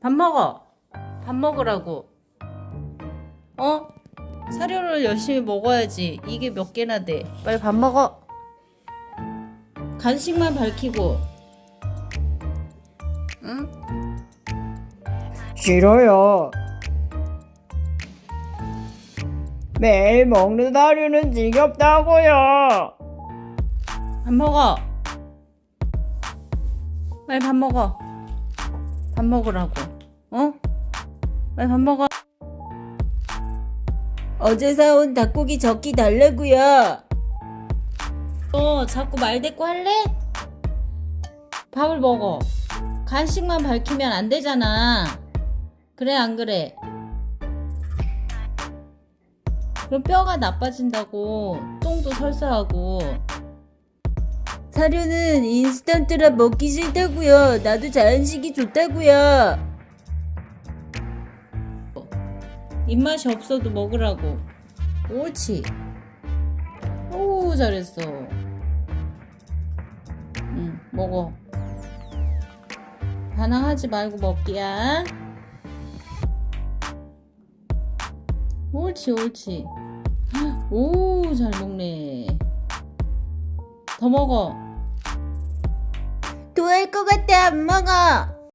밥 먹어. 밥 먹으라고. 어? 사료를 열심히 먹어야지. 이게 몇 개나 돼. 빨리 밥 먹어. 간식만 밝히고. 응? 싫어요. 매일 먹는 사료는 지겹다고요. 밥 먹어. 빨리 밥 먹어. 밥 먹으라고. 어? 빨리 밥 먹어. 어제 사온 닭고기 적기 달래고요. 너 자꾸 말 대꾸 할래? 밥을 먹어. 간식만 밝히면 안 되잖아. 그래, 안 그래? 그럼 뼈가 나빠진다고. 똥도 설사하고. 사료는 인스턴트라 먹기 싫다고요. 나도 자연식이 좋다고요. 입맛이 없어도 먹으라고. 옳지. 오, 잘했어. 응, 먹어. 반항하지 말고 먹기야. 옳지, 옳지. 오, 잘 먹네. 더 먹어. 토할 것 같아 안 먹어.